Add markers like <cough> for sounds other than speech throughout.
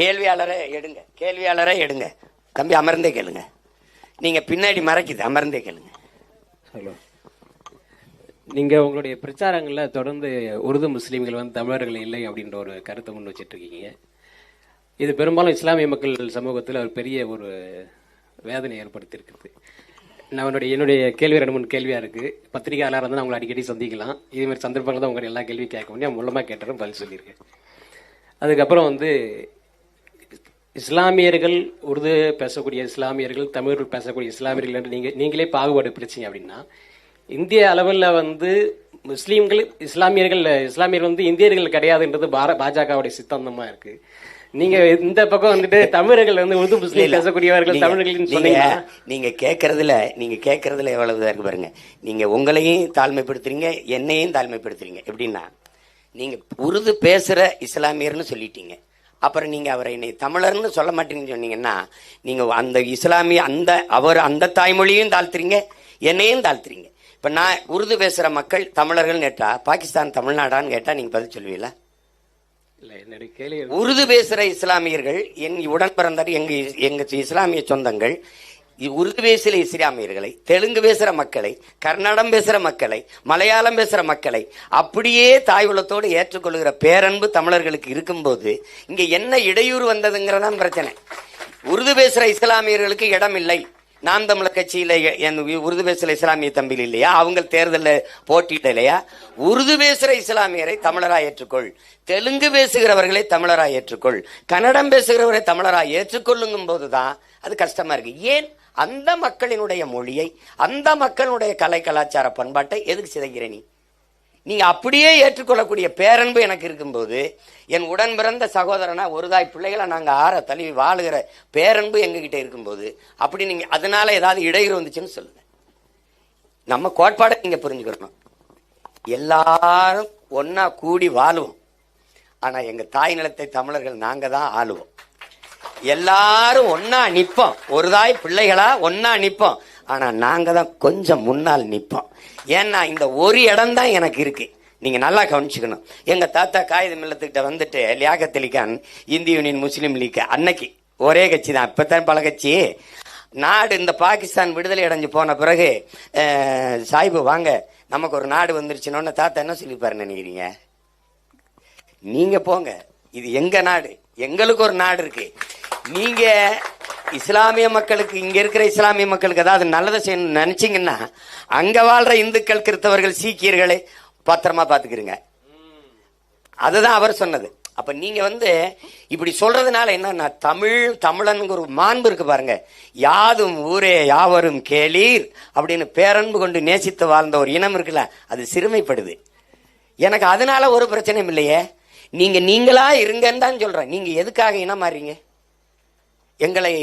கேள்வியாளரை எடுங்க. கேள்வியாளரை எடுங்க. தம்பி அமர்ந்தே கேளுங்க. நீங்கள் பின்னாடி மறைக்குது அமர்ந்தே கேளுங்க. ஹலோ. நீங்கள் உங்களுடைய பிரச்சாரங்களில் தொடர்ந்து உருது முஸ்லீம்கள் வந்து தமிழர்கள் இல்லை அப்படின்ற ஒரு கருத்தை முன் வச்சிட்ருக்கீங்க. இது பெரும்பாலும் இஸ்லாமிய மக்கள் சமூகத்தில் ஒரு பெரிய ஒரு வேதனை ஏற்படுத்தியிருக்குது நான் என்னுடைய என்னுடைய கேள்வி ரெண்டு மூணு கேள்வியாக இருக்குது பத்திரிகையாளராக இருந்தால் உங்களை அடிக்கடி சந்திக்கலாம். இதேமாதிரி சந்தர்ப்பங்கள் தான் உங்களுடைய எல்லா கேள்வியும் கேட்க முடியும். மூலமாக கேட்டதும் பதில் சொல்லியிருக்கேன். அதுக்கப்புறம் வந்து இஸ்லாமியர்கள் உருது பேசக்கூடிய இஸ்லாமியர்கள் தமிழ் பேசக்கூடிய இஸ்லாமியர்கள் என்று நீங்க நீங்களே பாகுபாடு பிடிச்சீங்க அப்படின்னா இந்திய அளவில் வந்து முஸ்லீம்கள் இஸ்லாமியர்கள் இஸ்லாமியர்கள் வந்து இந்தியர்கள் கிடையாதுன்றது பார- பாஜகவுடைய சித்தாந்தமா இருக்கு. நீங்க இந்த பக்கம் வந்துட்டு தமிழர்கள் வந்து உருது முஸ்லீம் பேசக்கூடியவர்கள் தமிழர்கள் நீங்க சொன்னீங்கன்னா நீங்க கேட்கறதுல நீங்க கேட்கறதுல எவ்வளவு இருக்கு பாருங்க. நீங்க உங்களையும் தாழ்மைப்படுத்துறீங்க என்னையும் தாழ்மைப்படுத்துறீங்க. எப்படின்னா நீங்க உருது பேசுற இஸ்லாமியர்னு சொல்லிட்டீங்க. அப்புறம் நீங்க அவரை என்னை தமிழர்னு சொல்ல மாட்டீங்கன்னு சொன்னீங்கன்னா நீங்க அந்த இஸ்லாமிய அந்த அவர் அந்த தாய்மொழியும் தாழ்த்துறீங்க என்னையும் தாழ்த்துறீங்க. இப்ப நான் உருது பேசுற மக்கள் தமிழர்கள்னு கேட்டா பாகிஸ்தான் தமிழ்நாடான்னு கேட்டா நீங்க பதில் சொல்லுவீங்களா இல்ல என்னுடைய கேள்வி உருது பேசுற இஸ்லாமியர்கள் என் உடன் பிறந்தார் எங்க எங்க இஸ்லாமிய சொந்தங்கள் உருது பேசுகிற இஸ்லாமியர்களை தெலுங்கு பேசுகிற மக்களை கர்நாடகம் பேசுகிற மக்களை மலையாளம் பேசுகிற மக்களை அப்படியே தாய்வளத்தோடு ஏற்றுக்கொள்கிற பேரன்பு தமிழர்களுக்கு இருக்கும்போது இங்கே என்ன இடையூறு வந்ததுங்கிறதான் பிரச்சனை. உருது பேசுகிற இஸ்லாமியர்களுக்கு இடம் இல்லை நாம் தமிழர் கட்சியில் என் உருது பேசுகிற இஸ்லாமிய தம்பிகள் இல்லையா? அவங்க தேர்தலில் போட்டியிடலையா உருது பேசுகிற இஸ்லாமியரை தமிழராக ஏற்றுக்கொள். தெலுங்கு பேசுகிறவர்களை தமிழராக ஏற்றுக்கொள். கன்னடம் பேசுகிறவரை தமிழராக ஏற்றுக்கொள்ளுங்கும் போது தான் அது கஷ்டமாக இருக்குது ஏன்? அந்த மக்களினுடைய மொழியை அந்த மக்களுடைய கலை கலாச்சார பண்பாட்டை எதுக்கு சிதைக்கிற நீ? நீங்கள் அப்படியே ஏற்றுக்கொள்ளக்கூடிய பேரன்பு எனக்கு இருக்கும்போது என் உடன் பிறந்த சகோதரனா ஒருதாய் பிள்ளைகளை நாங்கள் ஆற தழுவி வாழுகிற பேரன்பு எங்ககிட்ட இருக்கும்போது அப்படி நீங்க அதனால ஏதாவது இடையூறு வந்துச்சுன்னு சொல்லுங்க. நம்ம கோட்பாடை நீங்க புரிஞ்சுக்கணும். எல்லாரும் ஒன்றா கூடி வாழுவோம். ஆனா எங்க தாய் நிலத்தை தமிழர்கள் நாங்க தான் ஆளுவோம். எல்லாரும் ஒன்னா நிற்போம் ஒரு தாய் பிள்ளைகளா ஒன்னா நிற்போம் ஆனா நாங்க தான் கொஞ்சம் முன்னால் நிற்போம் ஏன்னா இந்த ஒரு இடம் தான் எனக்கு இருக்கு. நீங்க நல்லா கவனிச்சுக்கணும். எங்க தாத்தா காகித மில்லத்துக்கிட்ட வந்துட்டு லியாகத் தெளிக்கான் இந்திய யூனியன் முஸ்லீம் லீக் அன்னைக்கு. ஒரே கட்சி தான். இப்பத்தான் பல கட்சி. நாடு இந்த பாகிஸ்தான் விடுதலை அடைஞ்சு போன பிறகு சாய்பு வாங்க நமக்கு ஒரு நாடு வந்துருச்சுன்னு தாத்தா என்ன சொல்லிப்பாரு நினைக்கிறீங்க? நீங்க போங்க. இது எங்க நாடு? எங்களுக்கு ஒரு நாடு இருக்கு. நீங்க இஸ்லாமிய மக்களுக்கு இங்க இருக்கிற இஸ்லாமிய மக்களுக்கு ஏதாவது நல்லதை செய்யணும்னு நினைச்சீங்கன்னா அங்க வாழ்ற இந்துக்கள் கிறிஸ்தவர்கள் சீக்கியர்களை பத்திரமா பாத்துக்கிறீங்க அதுதான் அவர் சொன்னது. அப்ப நீங்க வந்து இப்படி சொல்றதுனால என்னன்னா தமிழ் தமிழனுங்கிற ஒரு மாண்பு இருக்கு பாருங்க. யாதும் ஊரே யாவரும் கேளீர் அப்படின்னு பேரன்பு கொண்டு நேசித்து வாழ்ந்த ஒரு இனம் இருக்குல்ல அது சிறுமைப்படுது. எனக்கு அதனால ஒரு பிரச்சனையும் இல்லையே. நீங்க நீங்களா இருங்கன்னு தான் சொல்றேன். நீங்க எதுக்காக இனம் மாறீங்க எங்களை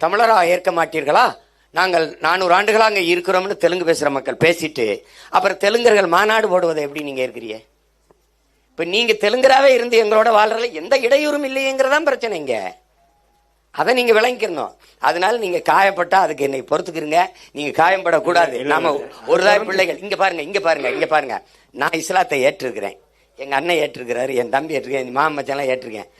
தமிழரா ஏற்க மாட்டீர்களா? நாங்கள் நானூறு ஆண்டுகளா அங்க இருக்கிறோம்னு தெலுங்கு பேசுற மக்கள் பேசிட்டு அப்புறம் தெலுங்கர்கள் மாநாடு போடுவதை எப்படி நீங்க இருக்கிறீங்க இப்ப நீங்க தெலுங்கராவே இருந்து எங்களோட வாழ்றதுல எந்த இடையூறும் இல்லையேங்கிறதான் பிரச்சனை இங்க. அதை நீங்க விளங்கிக்கணும். அதனால நீங்க காயப்பட்டா அதுக்கு என்னை பொறுத்துக்கிறீங்க நீங்க காயப்படக்கூடாது நாம ஒரு தாய் பிள்ளைகள். இங்க பாருங்க இங்க பாருங்க இங்க பாருங்க. நான் இஸ்லாத்தை ஏற்றிருக்கிறேன். எங்க அண்ணன் ஏற்றிருக்கிறாரு என் தம்பி ஏற்றிருக்கேன் என் மாமன் மச்சான்லாம் ஏற்றிருக்கேன்.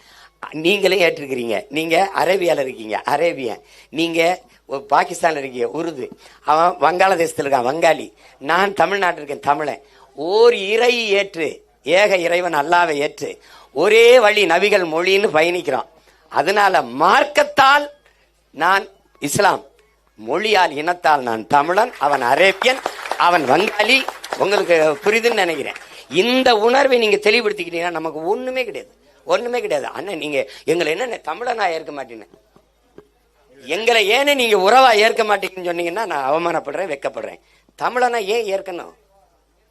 நீங்களே ஏற்றிருக்கிறீங்க. நீங்க அரேபியால இருக்கீங்க. அரேபியன். நீங்க பாகிஸ்தானில் பாகிஸ்தான்ல இருக்கீங்க. உருது. அவன் வங்காளதேசத்தில் இருக்கான். வங்காளி. நான் தமிழ்நாட்டில் இருக்கேன். தமிழன். ஓர் இறை ஏற்று. ஏக இறைவன் அல்லாவை ஏற்று. ஒரே வழி நபிகள் மொழின்னு பயணிக்கிறோம் அதனால மார்க்கத்தால் நான் இஸ்லாம். மொழியால் இனத்தால் நான் தமிழன். அவன் அரேபியன். அவன் வங்காளி. உங்களுக்கு புரிதுன்னு நினைக்கிறேன். இந்த உணர்வை நீங்க தெளிவுபடுத்திக்கிட்டீங்கன்னா நமக்கு ஒண்ணுமே கிடையாது. ஒண்ணுமே கிடையாது. அண்ணன் நீங்க எங்களை என்ன தமிழனா ஏற்க மாட்டேன்னு எங்களை ஏன்னு நீங்க உறவா ஏற்க மாட்டீங்கன்னு சொன்னீங்கன்னா நான் அவமானப்படுறேன் வெக்கப்படுறேன். தமிழனா ஏன் ஏற்கணும்?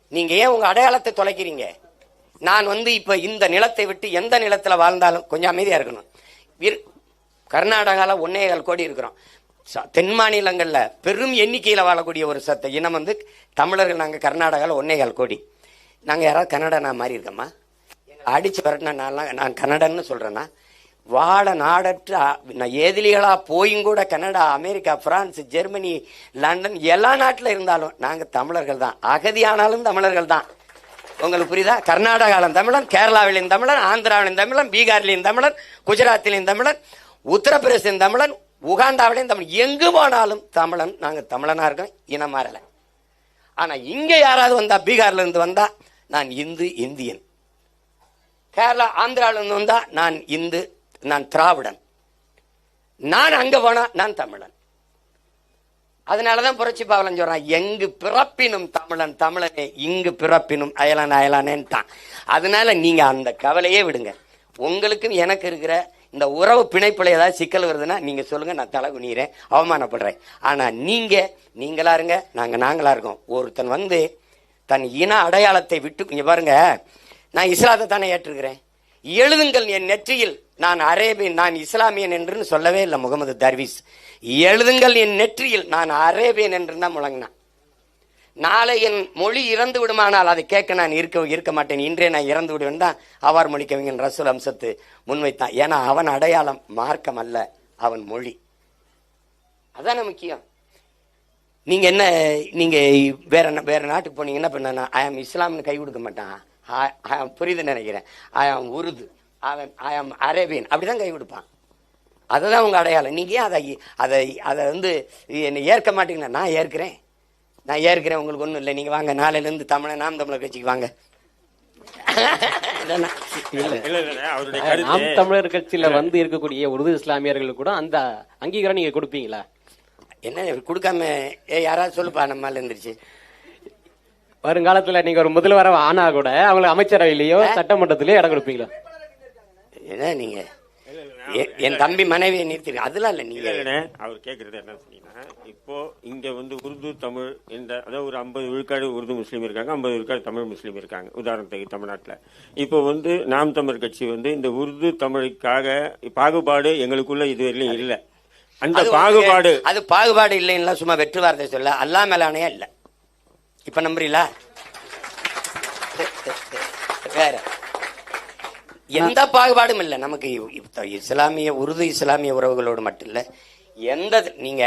நீங்க ஏன் உங்க அடையாளத்தை தொலைக்கிறீங்க? நான் வந்து இப்ப இந்த நிலத்தை விட்டு எந்த நிலத்துல வாழ்ந்தாலும் கொஞ்சம் அமைதியா இருக்கணும். விர்- கர்நாடகால ஒன்னே கால் கோடி இருக்கிறோம். ச- தென் மாநிலங்களில் பெரும் எண்ணிக்கையில் வாழக்கூடிய ஒரு சத்த இனம் வந்து தமிழர்கள் நாங்கள் கர்நாடகாவில் ஒன்னே கால் கோடி. நாங்கள் யாராவது கன்னடனா மாறி இருக்கோமா அடிச்சு வரட்டினா நான்லாம் நான் கன்னடன்னு சொல்றேன்னா வாழ நாடற்ற நான் ஏதிலிகளா போயும் கூட Canada America France Germany London எல்லா நாட்டில் இருந்தாலும் நாங்கள் தமிழர்கள் தான். அகதியானாலும் தமிழர்கள் தான். உங்களுக்கு புரியுதா? கர்நாடகாவிலும் தமிழன் கேரளாவிலையும் தமிழன் ஆந்திராவிலும் தமிழன் பீகார்லையும் தமிழன் குஜராத்திலையும் தமிழன் உத்தரப்பிரதேசம் தமிழன் உகாண்டாவிலையும் தமிழ் எங்கு போனாலும் தமிழன் நாங்கள் தமிழனாக இருக்கோம் இனம் மாறலை ஆனால் இங்கே யாராவது வந்தால் பீகார்லேருந்து வந்தால் நான் இந்து இந்தியன். கேரளா ஆந்திரால இருந்து நான் இந்து நான் திராவிடன். நான் அங்க போனா நான் தமிழன். அதனாலதான் புரட்சி பாவலன் சொல்றான் எங்கு பிறப்பினும் தமிழன் தமிழனே இங்கு பிறப்பினும் அயலான் அயலானேன்ட்டான். அதனால நீங்க அந்த கவலையே விடுங்க. உங்களுக்கும் எனக்கு இருக்கிற இந்த உறவு பிணைப்புல ஏதாவது சிக்கல் வருதுன்னா நீங்க சொல்லுங்க நான் தலை குனிகிறேன் அவமானப்படுறேன். ஆனா நீங்க நீங்களா இருங்க நாங்க நாங்களா இருக்கோம். ஒருத்தன் வந்து தன் இன அடையாளத்தை விட்டு கொஞ்சம் பாருங்க நான் இஸ்லாத்தை தானே ஏற்றுக்கிறேன். எழுதுங்கள் என் நெற்றியில். நான் அரேபியன் நான் இஸ்லாமியன் என்று சொல்லவே இல்லை முகமது தர்வீஸ். எழுதுங்கள் என் நெற்றியில். நான் அரேபியன் என்று தான் முழங்கினான். நாளை என் மொழி இறந்து விடுமானால் அதை கேட்க நான் இருக்க இருக்க மாட்டேன். இன்றே நான் இறந்து விடுவேன் தான் அவார் மொழி கவிஞன் ரசூல் அம்சத்து முன்வைத்தான். ஏன்னா அவன் அடையாளம் மார்க்கம் அல்ல அவன் மொழி. அதான முக்கியம். நீங்க என்ன நீங்க வேற வேற நாட்டுக்கு போனீங்கன்னா இப்போ நான் ஐ ஆம் இஸ்லாம்னு கை கொடுக்க மாட்டான். Am புரியுது நினைக்கிறேன். ஐ ஆம் உருது. ஐ ஆம் அரேபியன். அப்படிதான் கை கொடுப்பான். அதுதான் உங்க அடையாளம். நீங்க ஏன் அதை அதை அதை வந்து என்னை ஏற்க மாட்டீங்களா? நான் ஏற்கிறேன். நான் ஏற்கிறேன். உங்களுக்கு ஒன்றும் இல்லை. நீங்க வாங்க. நாளையில இருந்து தமிழ நாம் தமிழர் கட்சிக்கு வாங்க. இல்லைன்னா, இல்ல. இல்ல இல்ல அவருடைய நாம் தமிழர் கட்சியில வந்து இருக்கக்கூடிய உருது இஸ்லாமியர்களுக்கு கூட அந்த அங்கீகாரம் நீங்க கொடுப்பீங்களா? என்ன கொடுக்காம ஏ யாராவது சொல்லுப்பா. நம்மால இருந்துருச்சு. வருங்காலத்துல நீங்க ஒரு முதல்வர ஆனா கூட அவங்களை அமைச்சரவையிலயோ சட்டமன்றத்திலயோ இடம் கொடுப்பீங்களா? என்ன நீங்க? எ- என் தம்பி மனைவியை நிறுத்திருக்க அதெல்லாம் இல்ல நீங்க. அவர் கேக்குறது என்ன சொன்னீங்கன்னா இப்போ இங்க வந்து உருது தமிழ் என்ற அதாவது ஒரு ஐம்பது விழுக்காடு உருது முஸ்லீம் இருக்காங்க ஐம்பது விழுக்காடு தமிழ் முஸ்லீம் இருக்காங்க. உதாரணத்துக்கு தமிழ்நாட்டுல. இப்போ வந்து நாம் தமிழ் கட்சி வந்து இந்த உருது தமிழுக்காக பாகுபாடு எங்களுக்குள்ள இதுவரையிலும் இல்ல. அந்த பாகுபாடு அது பாகுபாடு இல்லைன்னா சும்மா வெற்று வார்த்தை சொல்ல அல்லா மேலானையா இல்ல. இப்ப நம்புறீங்களா? வேற. எந்த பாகுபாடும் இல்லை. நமக்கு இஸ்லாமிய உருது இஸ்லாமிய உறவுகளோடு மட்டும் இல்ல எந்த நீங்க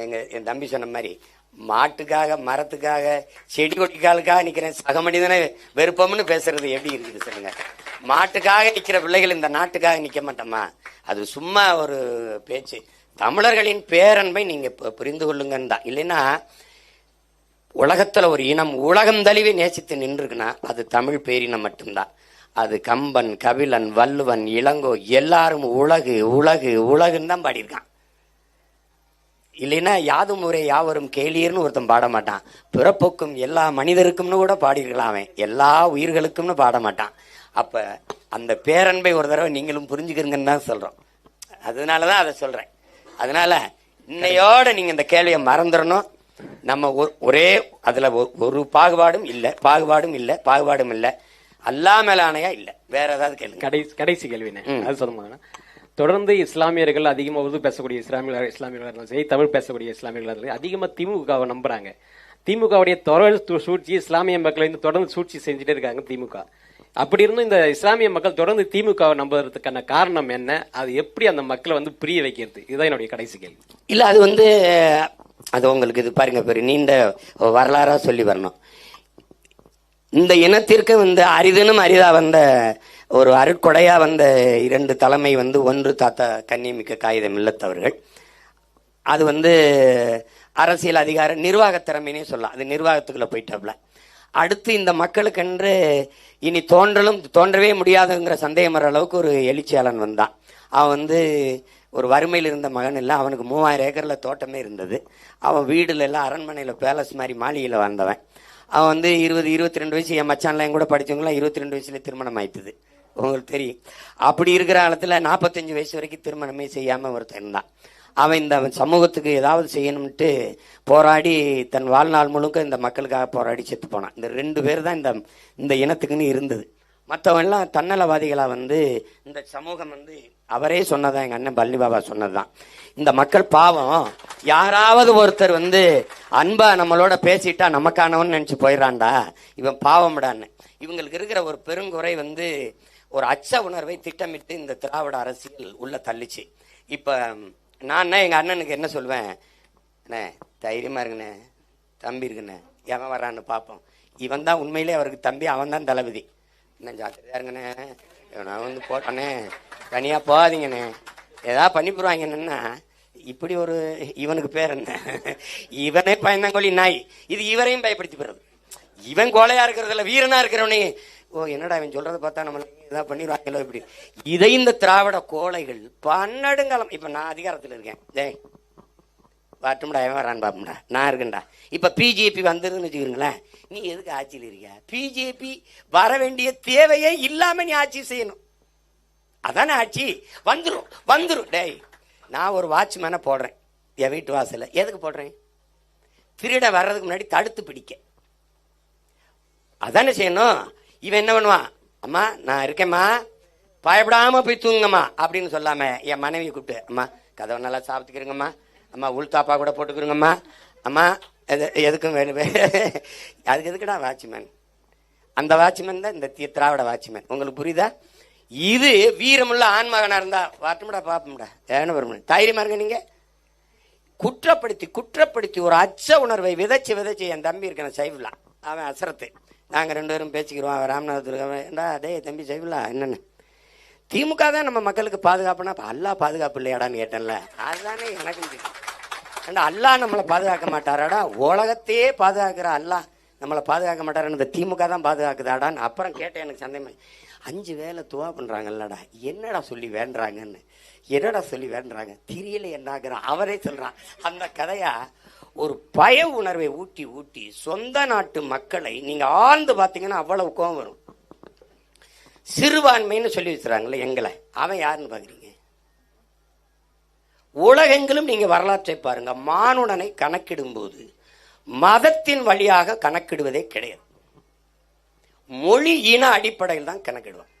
எங்க என் தம்பி சொன்ன மாதிரி மாட்டுக்காக மரத்துக்காக செடி கொடிக்காலுக்காக நிக்கிறேன் சக மனிதனை வெறுப்பம்னு பேசுறது எப்படி இருக்குது சொல்லுங்க. மாட்டுக்காக நிக்கிற பிள்ளைகள் இந்த நாட்டுக்காக நிக்க மாட்டோமா? அது சும்மா ஒரு பேச்சு. தமிழர்களின் பேரன்பை நீங்க புரிந்து கொள்ளுங்கன்னு தான். இல்லைன்னா உலகத்துல ஒரு இனம் உலகம் தழுவி நேசித்து நின்றுக்குன்னா அது தமிழ் பேரினம் மட்டும்தான். அது கம்பன் கபிலன் வள்ளுவன் இளங்கோ எல்லாரும் உலகு உலகு உலகுன்னு தான் பாடியிருக்கான். இல்லைன்னா யாதும் முறை யாவரும் கேளீர்னு ஒருத்தன் பாட மாட்டான். பிறப்புக்கும் எல்லா மனிதருக்கும்னு கூட பாடியிருக்கலாம் அவன். எல்லா உயிர்களுக்கும்னு பாட மாட்டான். அப்ப அந்த பேரன்பை ஒரு தடவை நீங்களும் புரிஞ்சுக்கிறீங்கன்னு தான் சொல்றோம். அதனாலதான் அதை சொல்றேன். அதனால இன்னையோட நீங்க இந்த கேள்வியை மறந்துடணும். நம்ம ஒரே அதுல ஒரு பாகுபாடும் இல்ல பாகுபாடும் இல்ல பாகுபாடும் இல்ல. அல்லா மேலானையா இல்ல. வேற ஏதாவது கேளுங்க. கடைசி கடைசி கேள்வினே. அது சொல்லுங்க தொடர்ந்து இஸ்லாமியர்கள் அதிகமா உருது பேசக்கூடிய இஸ்லாமியர்கள் இஸ்லாமியர்களாக இருந்தாலும் சரி தமிழ் பேசக்கூடிய இஸ்லாமியர்களாக இருந்தாலும் சரி, அதிகமா திமுகவை நம்புறாங்க. திமுகவுடைய தொடர்ந்து சூழ்ச்சி இஸ்லாமிய மக்களை தொடர்ந்து சூழ்ச்சி செஞ்சுட்டே இருக்காங்க திமுக. அப்படி இருந்தும் இந்த இஸ்லாமிய மக்கள் தொடர்ந்து திமுகவை நம்புறதுக்கான காரணம் என்ன? அது எப்படி அந்த மக்களை வந்து புரிய வைக்கிறது? இதுதான் என்னுடைய கடைசி கேள்வி. இல்ல அது வந்து அது உங்களுக்கு இது பாருங்க பெரிய நீண்ட வரலாறா சொல்லி வரணும். இந்த இனத்திற்கு வந்து அரிதனும் அரிதா வந்த ஒரு அருட்கொடையா வந்த இரண்டு தலைமை வந்து ஒன்று தாத்தா கண்ணியமிக்க காகிதம் இல்லத்தவர்கள் அது வந்து அரசியல் அதிகார நிர்வாக திறமைனே சொல்லலாம். அது நிர்வாகத்துக்குள்ள போயிட்டாப்ல. அடுத்து இந்த மக்களுக்கென்று இனி தோன்றலும் தோன்றவே முடியாதுங்கிற சந்தேகம் வர அளவுக்கு ஒரு எழுச்சியாளன் வந்தான். அவன் வந்து ஒரு வறுமையில் இருந்த மகன் இல்லை அவனுக்கு மூவாயிரம் ஏக்கரில் தோட்டமே இருந்தது. அவன் வீடுல எல்லாம் அரண்மனையில் பேலஸ் மாதிரி மாளிகையில் வந்தவன் அவன் வந்து இருபது இருபத்தி ரெண்டு வயசு என் மச்சான்லாம் என் கூட படிச்சவங்களாம் இருபத்தி ரெண்டு வயசுல திருமணம் ஆயிட்டுது. உங்களுக்கு தெரியும். அப்படி இருக்கிற காலத்தில் நாற்பத்தஞ்சு வயசு வரைக்கும் திருமணமே செய்யாமல் ஒருத்தன் இருந்தான். அவன் இந்த சமூகத்துக்கு ஏதாவது செய்யணும்ட்டு போராடி தன் வாழ்நாள் முழுக்க இந்த மக்களுக்காக போராடி செத்து போனான். இந்த ரெண்டு பேர் தான் இந்த இந்த இனத்துக்குன்னு இருந்தது. மற்றவன்லாம் தன்னலவாதிகளாக வந்து இந்த சமூகம் வந்து அவரே சொன்னதான் எங்கள் அண்ணன் பழனி பாபா சொன்னதுதான். இந்த மக்கள் பாவம் யாராவது ஒருத்தர் வந்து அன்பா நம்மளோட பேசிட்டா நமக்கானவன் நினச்சி போயிடறான்டா. இவன் பாவம்டான்னு. இவங்களுக்கு இருக்கிற ஒரு பெருங்குறை வந்து ஒரு அச்ச உணர்வை திட்டமிட்டு இந்த திராவிட அரசியல் உள்ள தள்ளிச்சு. இப்போ நான் எங்கள் அண்ணனுக்கு என்ன சொல்வேன்? அண்ணே தைரியமாக இருக்குண்ணே தம்பி இருக்குண்ணே. எவன் வரான்னு பார்ப்போம் இவன் தான் உண்மையிலே அவருக்கு தம்பி அவன் தான் தளபதி. என்ன ஜாக்கிரதையா இருங்கண்ணே. நான் வந்து போட்டானே தனியாக போகாதீங்கண்ணே. ஏதாவது பண்ணி என்னன்னா இப்படி ஒரு இவனுக்கு பேர் என்ன? இவனே பயந்தாங்கொழி நாய். இது இவரையும் பயப்படுத்தி போடுறது. இவன் கோலையா இருக்கிறதுல வீரனா இருக்கிறவனே ஓ என்னடா இவன் சொல்றத பார்த்தா நம்ம ஏதாவது பண்ணிடுவாங்களோ இப்படி. இதை இந்த திராவிட கோலைகள் பன்னெடுங்காலம் இப்ப நான் அதிகாரத்தில் இருக்கேன். டேய் வரட்டும்டா எவன் வரான் பாப்போம்டா. நான் இருக்கேன்டா. இப்ப பிஜேபி வந்துருன்னு வச்சுக்கிறீங்களேன் நீ எதுக்கு ஆட்சியில் இருக்கியா பிஜேபி வர வேண்டிய தேவையே இல்லாமல் நீ ஆட்சி செய்யணும். அதானே ஆட்சி? வந்துரும் வந்துரும். டேய் நான் ஒரு வாட்ச்மேனை போடுறேன். என் வீட்டு வாசல்ல. எதுக்கு போடுறேன்? திருட வர்றதுக்கு முன்னாடி தடுத்து பிடிக்க. அதானே செய்யணும்? இவன் என்ன பண்ணுவான்? அம்மா நான் இருக்கேம்மா. பயப்படாம போய் தூங்குங்கம்மா அப்படின்னு சொல்லாம என் மனைவியை கூப்பிட்டு அம்மா கதவை நல்லா சாப்பிட்டுக்கிறங்கம்மா. அம்மா உள்தாப்பா கூட போட்டுக்கிறோங்கம்மா. அம்மா எது எதுக்கும் வேணும்? <laughs> அதுக்கு எதுக்குடா வாட்ச்மேன்? அந்த வாட்ச்மேன் தான் இந்த தி- திராவிட வாட்ச்மேன். உங்களுக்கு புரியுதா? இது வீரமுள்ள ஆண்மகனா இருந்தா வரட்டும்டா பாப்போம்டா. ஏன்னு வரும் தைரியமா இருங்க நீங்க. குற்றப்படுத்தி குற்றப்படுத்தி ஒரு அச்ச உணர்வை விதைச்சு விதைச்சு என் தம்பி இருக்கான சைஃபுல்லா அவன் அசரத்து. நாங்கள் ரெண்டு பேரும் பேசிக்கிறோம் அவன் ராமநாதத்துக்கு ஏண்டா டேய் தம்பி சைஃபுல்லா என்னென்னு. திமுக தான் நம்ம மக்களுக்கு பாதுகாப்புனா அப்ப அல்லாஹ் பாதுகாப்பு இல்லையாடான்னு கேட்டேன்ல. அதுதானே எனக்கு தெரியும். ஏண்டா அல்லாஹ் நம்மளை பாதுகாக்க மாட்டாராடா? உலகத்தையே பாதுகாக்கிற அல்லாஹ் நம்மளை பாதுகாக்க மாட்டாரான்னு இந்த திமுக தான் பாதுகாக்குதாடான்னு அப்புறம் கேட்டேன் எனக்கு சந்தேகம். அஞ்சு வேலை துவா பண்ணுறாங்கல்லடா என்னடா சொல்லி வேண்டுறாங்கன்னு. என்னடா சொல்லி வேண்டுறாங்க? தெரியல என்னாகிறான் அவரே சொல்கிறான் அந்த கதையாக ஒரு பய உணர்வை ஊட்டி ஊட்டி சொந்த நாட்டு மக்களை நீங்க ஆழ்ந்து பார்த்தீங்கன்னா அவ்வளவு கோபம் வரும். சிறுபான்மைன்னு சொல்லி வச்சுறாங்கல்ல எங்களை. அவன் யாருன்னு பாக்குறீங்க? உலகெங்கிலும் நீங்க வரலாற்றை பாருங்க. மானுடனை கணக்கிடும்போது மதத்தின் வழியாக கணக்கிடுவதே கிடையாது. மொழி இன அடிப்படையில் தான் கணக்கிடுவான்.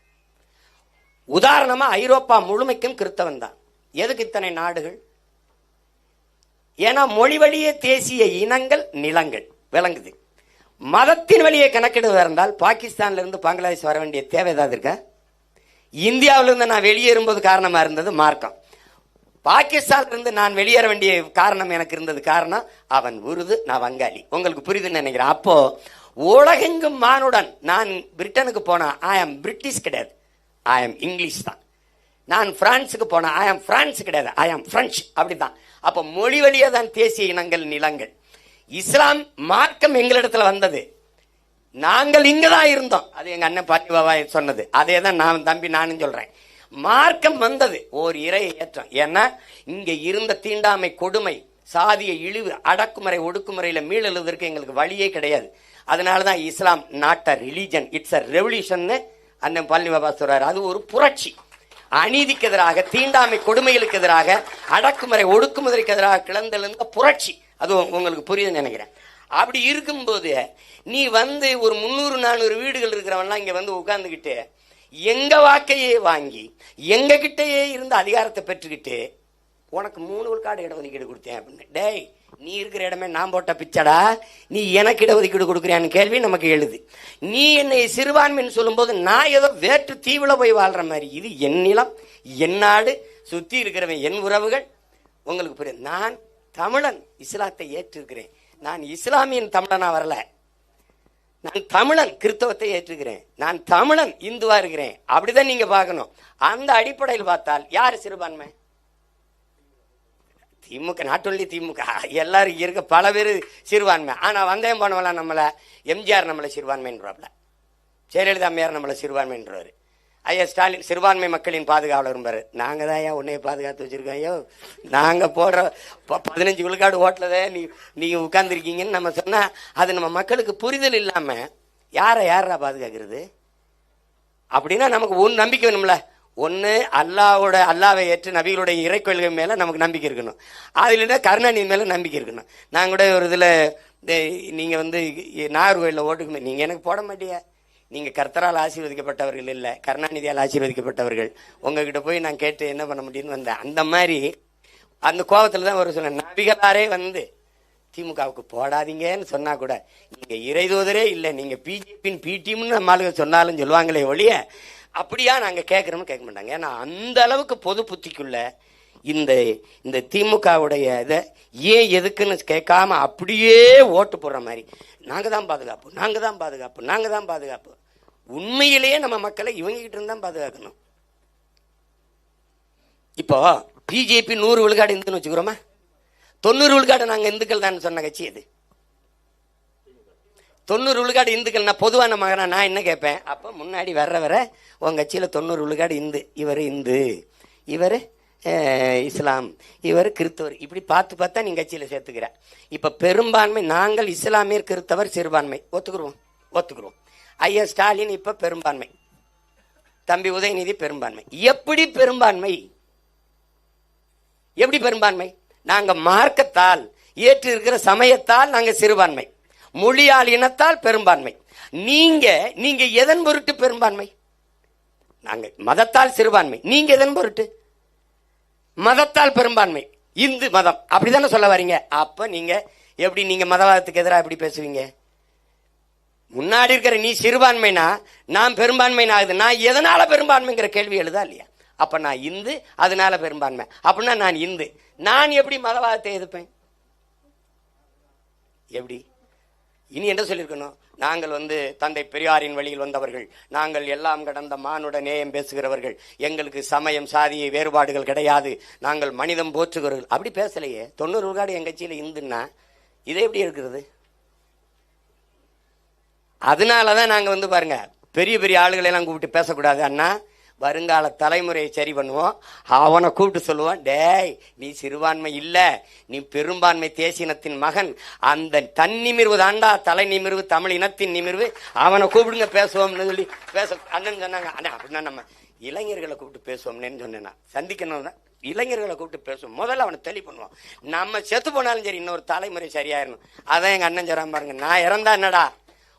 உதாரணமா ஐரோப்பா முழுமைக்கும் கிறித்தவன் தான். எதுக்கு இத்தனை நாடுகள்? ஏன்னா மொழி வழியே தேசிய இனங்கள் நிலங்கள் விளங்குது. மதத்தின் வழியே கணக்கெடுவதாக இருந்தால் பாகிஸ்தான்லேருந்து பங்களாதேஷ் வர வேண்டிய தேவை ஏதாவது இருக்கா? இந்தியாவிலிருந்து நான் வெளியேறும்போது காரணமாக இருந்தது மார்க்கம். பாகிஸ்தான்லேருந்து நான் வெளியேற வேண்டிய காரணம் எனக்கு இருந்தது காரணம் அவன் உருது நான் வங்காளி. உங்களுக்கு புரியுதுன்னு நினைக்கிறேன். அப்போ உலகெங்கும் மானுடன் நான் பிரிட்டனுக்கு போனேன் ஐ ஆம் பிரிட்டிஷ் கிடையாது. ஐ ஆம் இங்கிலீஷ் தான். நான் பிரான்ஸுக்கு போனேன் ஐ ஆம் பிரான்ஸ் கிடையாது. ஐ ஆம் அப்படி தான் அப்போ மொழி வழியாக தான் தேசிய இனங்கள் நிலங்கள். இஸ்லாம் மார்க்கம் எங்களிடத்துல வந்தது. நாங்கள் இங்கே தான் இருந்தோம். அது எங்கள் அண்ணன் பாட்டி பாபா சொன்னது. அதே தான் நான் தம்பி நானும் சொல்கிறேன் மார்க்கம் வந்தது. ஓர் இறை ஏற்றம். ஏன்னா இங்கே இருந்த தீண்டாமை கொடுமை சாதிய இழிவு அடக்குமுறை ஒடுக்குமுறையில மீளெழுவதற்கு எங்களுக்கு வழியே கிடையாது. அதனால தான் Islam not a religion it's a ரெவல்யூஷன்னு அண்ணன் பழனி பாபா சொல்கிறார் அது ஒரு புரட்சி. அநீதிக்கு எதிராக தீண்டாமை கொடுமைகளுக்கு எதிராக அடக்குமுறை ஒடுக்குமுறைக்கு எதிராக கிளந்தெழுந்த புரட்சி. அது உங்களுக்கு புரியுதுன்னு நினைக்கிறேன். அப்படி இருக்கும்போது நீ வந்து ஒரு முந்நூறு நானூறு வீடுகள் இருக்கிறவன்லாம் இங்கே வந்து உட்கார்ந்துக்கிட்டு எங்க வாக்கையே வாங்கி எங்க கிட்டேயே இருந்து அதிகாரத்தை பெற்றுக்கிட்டு உனக்கு மூணு விழுக்காடு இடஒதுக்கீடு கொடுத்தேன் அப்படின்னு. டேய் நீ இருக்கிற இடமே நான் போட்ட பிச்சடா. நீ எனக்கு இடஒதுக்கீடு கொடுக்குறியான்னு கேள்வி நமக்கு எழுது. நீ என்னை சிறுபான்மைன்னு சொல்லும்போது நான் ஏதோ வேற்று தீவில் போய் வாழ்ற மாதிரி. இது என் நிலம் என் நாடு சுற்றி இருக்கிறவன் என் உறவுகள். உங்களுக்கு புரியும். நான் தமிழன் இஸ்லாத்தை ஏற்றிருக்கிறேன். நான் இஸ்லாமியன் தமிழனா வரல. நான் தமிழன் கிறிஸ்தவத்தை ஏற்றுக்கிறேன். நான் தமிழன் இந்துவா இருக்கிறேன். அப்படிதான் நீங்க பார்க்கணும். அந்த அடிப்படையில் பார்த்தால் யார் சிறுபான்மை? திமுக நாட் ஒன்லி திமுக எல்லாரும் இருக்க பல பேர் சிறுபான்மை ஆனால் வந்தயம் போனவெல்லாம் நம்மளை எம்ஜிஆர் நம்மளை சிறுபான்மைன்றாப்ல ஜெயலலிதா அம்மையார் நம்மளை சிறுபான்மைன்றவர் ஐயா ஸ்டாலின் சிறுபான்மை மக்களின் பாதுகாவலர் பாரு. நாங்கள் தான் ஐயா உன்னைய பாதுகாத்து வச்சுருக்கோம். ஐயோ நாங்கள் போடுற ப- பதினஞ்சு விழுக்காடு ஓட்டலதே நீ நீங்கள் உட்காந்துருக்கீங்கன்னு நம்ம சொன்னால் அது நம்ம மக்களுக்கு புரிதல் இல்லாமல் யாரை யாரா பாதுகாக்கிறது? அப்படின்னா நமக்கு ஒன்று நம்பிக்கை வேணும்ல. ஒன்று அல்லாவோட அல்லாவை ஏற்று நபிகளுடைய இறை கொள்கை மேலே நமக்கு நம்பிக்கை இருக்கணும். அது இல்லைன்னா கருணாநிதி மேலே நம்பிக்கை இருக்கணும். நாங்கள் கூட ஒரு இதில் நீங்கள் வந்து நாகர்கோயிலில் ஓட்டுக்கு நீங்கள் எனக்கு போட மாட்டியா. நீங்கள் கர்த்தரால் ஆசீர்வதிக்கப்பட்டவர்கள் இல்லை கருணாநிதியால் ஆசீர்வதிக்கப்பட்டவர்கள். உங்ககிட்ட போய் நான் கேட்டு என்ன பண்ண முடியும்னு வந்தேன். அந்த மாதிரி அந்த கோபத்தில் தான் ஒரு சொன்னேன் நபிகளாரே வந்து திமுகவுக்கு போடாதீங்கன்னு சொன்னா கூட நீங்கள் இறைதூதரே இல்லை நீங்கள் பிஜேபியின் பிடிஎம்னு நம்ம ஆளுங்க சொன்னாலும் சொல்லுவாங்களே ஒழிய அப்படியா நாங்கள் கேட்கறோம் கேட்க மாட்டாங்க. ஏன்னா அந்த அளவுக்கு பொது புத்திக்குள்ள இந்த இந்த திமுகவுடைய இதை ஏன் எதுக்குன்னு கேட்காம அப்படியே ஓட்டு போடுற மாதிரி. நாங்கள் தான் பாதுகாப்பு நாங்கள் தான் பாதுகாப்பு நாங்கள் தான் பாதுகாப்பு. உண்மையிலேயே நம்ம மக்களை இவங்க இருந்து தான் பாதுகாக்கணும். இப்போ பிஜேபி நூறு விழுக்காடு இந்துன்னு வச்சுக்கிறோமா? தொண்ணூறு விழுக்காடு நாங்கள் இந்துக்கள் தான் சொன்ன கட்சி அது தொண்ணூறு விழுக்காடு இந்துக்கள். நான் பொதுவான மகனா நான் என்ன கேட்பேன்? அப்போ முன்னாடி வர்ற வர உங்கள் கட்சியில் தொண்ணூறு விழுக்காடு இந்து. இவர் இந்து. இவர் இஸ்லாம். இவர் கிறித்தவர் இப்படி பார்த்து பார்த்தா நீங்கள் கட்சியில் சேர்த்துக்கிற. இப்போ பெரும்பான்மை நாங்கள் இஸ்லாமியர் கிறித்தவர் சிறுபான்மை. ஒத்துக்குருவோம். ஒத்துக்குருவோம். ஐயா ஸ்டாலின் இப்போ பெரும்பான்மை. தம்பி உதயநிதி பெரும்பான்மை. எப்படி பெரும்பான்மை? எப்படி பெரும்பான்மை? நாங்கள் மார்க்கத்தால் ஏற்று இருக்கிற சமயத்தால் நாங்கள் சிறுபான்மை. மொழியால் இனத்தால் பெரும்பான்மை. நீங்க நீங்க எதன் பொருட்டு பெரும்பான்மை? நாங்க மதத்தால் சிறுபான்மை. நீங்க எதன் பொருட்டு? மதத்தால் பெரும்பான்மை. இந்து மதம். அப்படிதானே சொல்ல வரீங்க? அப்ப நீங்க எப்படி நீங்க மதவாதத்துக்கு எதிராக எப்படி பேசுவீங்க? முன்னாடி இருக்கிற நீ சிறுபான்மைனா நான் பெரும்பான்மைனா ஆகுது. நான் எதனால பெரும்பான்மைங்கிற கேள்வி எழுதா இல்லையா? அப்ப நான் இந்து அதனால பெரும்பான்மை. அப்படின்னா நான் இந்து. நான் எப்படி மதவாதத்தை எதிர்ப்பேன்? எப்படி? இனி என்ன சொல்லியிருக்கணும்? நாங்கள் வந்து தந்தை பெரியாரின் வழியில் வந்தவர்கள். நாங்கள் எல்லாம் கடந்த மானுட நேயம் பேசுகிறவர்கள். எங்களுக்கு சமயம் சாதிய வேறுபாடுகள் கிடையாது. நாங்கள் மனிதம் போற்றுகிறவர்கள். அப்படி பேசலையே. தொண்ணூறு விழுக்காடு என் கட்சியில் இந்துன்னா இதை எப்படி இருக்கிறது? அதனால தான் நாங்கள் வந்து பாருங்க பெரிய பெரிய ஆளுகளை எல்லாம் கூப்பிட்டு பேசக்கூடாது அண்ணா. வருங்கால தலைமுறையை சரி பண்ணுவோம். அவனை கூப்பிட்டு சொல்லுவான் டேய் நீ சிறுபான்மை இல்லை. நீ பெரும்பான்மை தேசினத்தின் மகன். அந்த தன் நிமிர்வு தாண்டா தலை நிமிர்வு தமிழ் இனத்தின் நிமிர்வு. அவனை கூப்பிடுங்க பேசுவோம்னு சொல்லி பேச அண்ணன் சொன்னாங்க. அண்ணா அப்படின்னா நம்ம இளைஞர்களை கூப்பிட்டு பேசுவோம்னு சொன்னேன்னா நான். சந்திக்கணும் தான். இளைஞர்களை கூப்பிட்டு பேசுவோம். முதல்ல அவனை தெளி பண்ணுவோம். நம்ம செத்து போனாலும் சரி இன்னொரு தலைமுறை சரியாயிரணும். அதான் எங்கள் அண்ணன் சொல்கிறான் பாருங்க நான் இறந்தா என்னடா?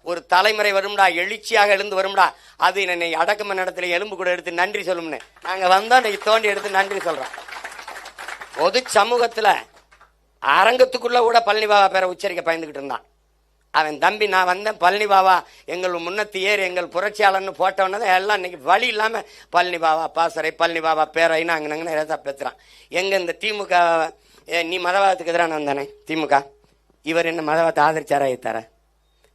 ஒரு தலைமுறை வரும்டா எழுச்சியாக எழுந்து வரும்டா. அது என்னை அடக்கம நடத்துல எலும்பு கூட எடுத்து நன்றி சொல்லும்னு. நாங்க வந்தோம் இன்னைக்கு தோண்டி எடுத்து நன்றி சொல்றோம். பொது சமூகத்துல அரங்கத்துக்குள்ள கூட பழனி பாபா பேரை உச்சரிக்க பயந்துகிட்டு இருந்தான். அவன் தம்பி நான் வந்தேன் பழனி பாபா எங்கள் முன்னத்து ஏறு எங்கள் புரட்சியாளர்னு போட்டவன தான் எல்லாம் இன்னைக்கு வழி இல்லாம பழனி பாபா பாசறை பழனி பாபா பேரைன்னு அங்கே நாங்கள் ஏதா பேசுறான். எங்க இந்த திமுக நீ மதவாதத்துக்கு எதிரான வந்தானே திமுக? இவர் என்ன மதவாதத்தை ஆதரிச்சாரா எத்தாரா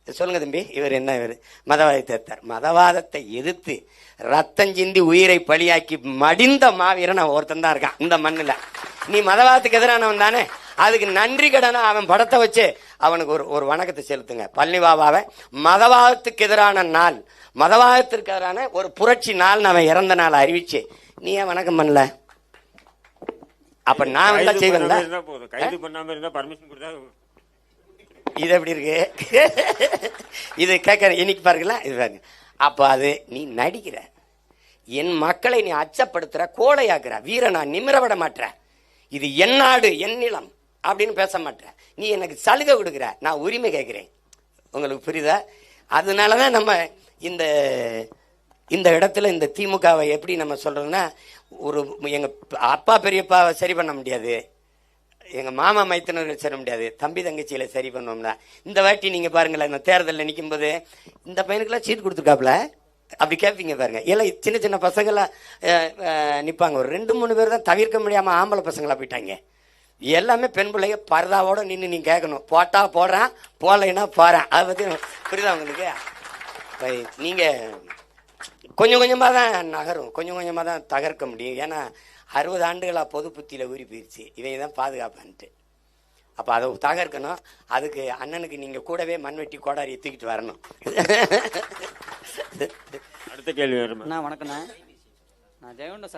சொல்லுங்க தம்பி இவர் என்ன இவர்? மதவாதத்தை எதிர்த்தார் மதவாதத்தை எதிர்த்து ரத்தம் சிந்தி உயிரை பலியாக்கி மடிந்த மாவீரன் அவன் ஒருத்தன் தான் இருக்கான் இந்த மண்ணுல. நீ மதவாதத்துக்கு எதிரானவன் தானே? அதுக்கு நன்றி கடனா அவன் படத்தை வச்சு அவனுக்கு ஒரு ஒரு வணக்கத்தை செலுத்துங்க. பழனி பாபாவை மதவாதத்துக்கு எதிரான நாள் மதவாதத்திற்கு எதிரான ஒரு புரட்சி நாள் அவன் இறந்த நாள் அறிவிச்சு. நீ ஏன் வணக்கம் பண்ணல? அப்ப நான் வந்தா போதும். கைது பண்ணாம இருந்தா பர்மிஷன் கொடுத்தா இது எப்படி இருக்கு? இது கேட்க இன்னைக்கு பாருங்களா இது பாருங்க. அப்போ அது நீ நடிக்கிற. என் மக்களை நீ அச்சப்படுத்துற கோழையாக்குற வீரனா நிமிர விட மாட்ற இது என் நாடு என் நிலம் அப்படின்னு பேச மாட்டேன் நீ எனக்கு சலுகை கொடுக்குற நான் உரிமை கேட்குறேன். உங்களுக்கு புரியுதா? அதனாலதான் நம்ம இந்த இந்த இடத்துல இந்த திமுகவை எப்படி நம்ம சொல்றோம்னா ஒரு எங்கள் அப்பா பெரியப்பாவை சரி பண்ண முடியாது. எங்க மாமா மைத்தனர்கள் சரி முடியாது. தம்பி தங்கச்சியில சரி பண்ணுவோம்னா இந்த வாட்டி நீங்க பாருங்களேன் இந்த தேர்தலில் நிக்கும்போது இந்த பையனுக்கெல்லாம் சீட் கொடுத்துருக்காப்புல அப்படி கேட்பீங்க பாருங்க. எல்லாம் சின்ன சின்ன பசங்களாம் நிற்பாங்க ஒரு ரெண்டு மூணு பேர் தான் தவிர்க்க முடியாம ஆம்பளை பசங்களா போயிட்டாங்க. எல்லாமே பெண் பிள்ளைங்க பரதாவோட நின்று நீ கேட்கணும் போட்டா போடுறேன் போடலைன்னா போறேன். அதை பத்தி புரியுதா உங்களுக்கு? நீங்கள் நீங்க கொஞ்சம் கொஞ்சமாக தான் நகரும். கொஞ்சம் கொஞ்சமாக தான் தகர்க்க முடியும். ஏன்னா அறுபது ஆண்டுகளாக பொது புத்தியில் ஊறி போயிடுச்சு இவங்க தான் பாதுகாப்பான்ட்டு. அப்போ அதை தகர்க்கணும் அதுக்கு அண்ணனுக்கு நீங்கள் கூடவே மண்வெட்டி கோடாரியை தூக்கிட்டு வரணும். அடுத்த கேள்வி வருமா? அண்ணா வணக்கண்ணா நான் ஜெயகொண்ட